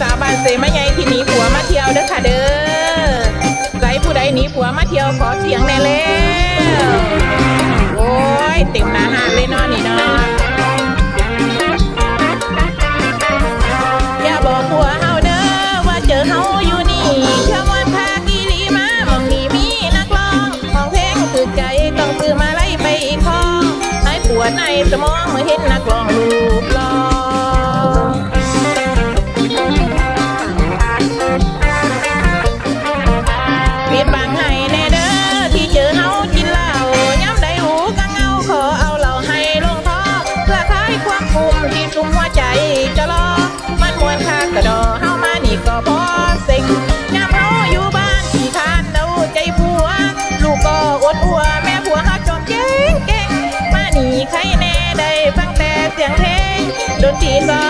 สาวบ้านเซมาใหญ่ที่หนีผัวมาเที่ยวเด้อค่ะเด้อใครผู้ใดหนีผัวมาเที่ยวขอเสียงแน่แล้วโอ้ยเต็มหน้าห้าดเลยนาะนี่นาะอย่าบอกผัวเฮาเด้อว่าเจอเฮาอยู่นี่เชื่อมันพากีรีมาหมองนี้มีนักร้องของเพลงคือใจต้องซื้อมาไล่ไปอีกข้อให้ปวดในสมองเมื่อเห็นนักร้อง จุ่มหัวใจจะรอ มันมวนคากระดอเฮามานี่ก็พอเซ็งยามเฮาอยู่บ้านที่ทานเดาใจผัว ลูกก็อดอัวแม่ผัวเฮาจอมเก่งเก่งมานี่ใครแน่ได้ฟังแต่เสียงเพลงดนตรีก็